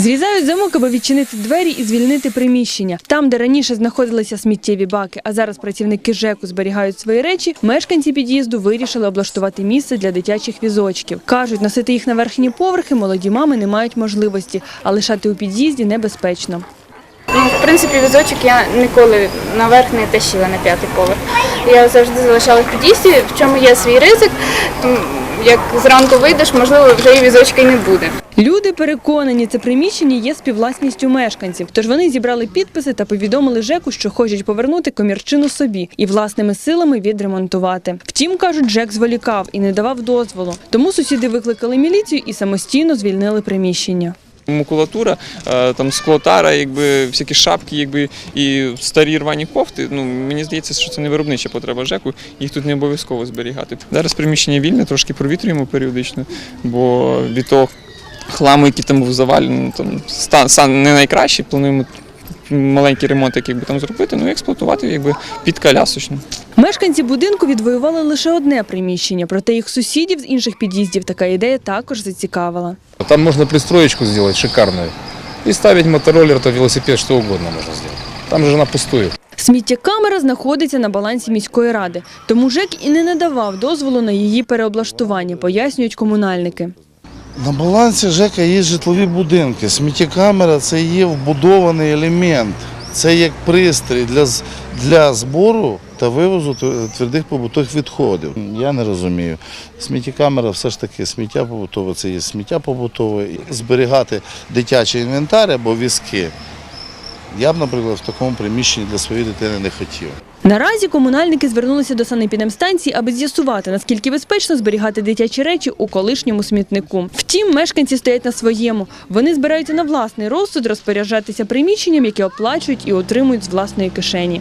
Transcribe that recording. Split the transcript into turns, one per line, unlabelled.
Зрізають замок, аби відчинити двері і звільнити приміщення. Там, де раніше знаходилися сміттєві баки, а зараз працівники ЖЕКу зберігають свої речі, мешканці під'їзду вирішили облаштувати місце для дитячих візочків. Кажуть, носити їх на верхні поверхи молоді мами не мають можливості, а лишати у під'їзді небезпечно.
Ну, в принципі, візочок я ніколи наверх не тащила на п'ятий поверх. Я завжди залишала в під'їзді, в чому є свій ризик. М, Як зранку вийдеш, можливо, вже і візочка не буде.
Люди переконані, це приміщення є співвласністю мешканців. Тож вони зібрали підписи та повідомили ЖЕКу, що хочуть повернути комірчину собі і власними силами відремонтувати. Втім, кажуть, ЖЕК зволікав і не давав дозволу. Тому сусіди викликали міліцію і самостійно звільнили приміщення.
Макулатура, е, там склотара, якби всякі шапки, якби і старі рвані кофти. Ну мені здається, що це не виробнича потреба ЖЕКу, їх тут не обов'язково зберігати. Зараз приміщення вільне, трошки провітрюємо періодично, бо від того хламу, який там був завалений, там стан, стан не найкращий. Плануємо маленький ремонт, який би там зробити, ну і експлуатувати якби під колясочну.
Мешканці будинку відвоювали лише одне приміщення, проте їх сусідів з інших під'їздів така ідея також зацікавила.
Там можно пристроечку сделать шикарную и ставить мотороллер, то велосипед, что угодно можно сделать. Там же она пустует.
Сміттєкамера знаходиться на балансі міської ради, тому ЖЕК і не надавав дозволу на її переоблаштування, пояснюють комунальники.
На балансі ЖЕКа є житлові будинки. Сміттєкамера це є вбудований елемент. Це як пристрій для, для збору та вивозу твердих побутових відходів. Я не розумію. Сміттєкамера все ж таки сміття побутове, це є сміття побутове. Зберігати дитячий інвентар або візки. Я б, наприклад, в такому приміщенні для своєї дитини не хотів.
Наразі комунальники звернулися до санепідемстанції, аби з'ясувати, наскільки безпечно зберігати дитячі речі у колишньому смітнику. Втім, мешканці стоять на своєму. Вони збираються на власний розсуд розпоряджатися приміщенням, яке оплачують і отримують з власної кишені.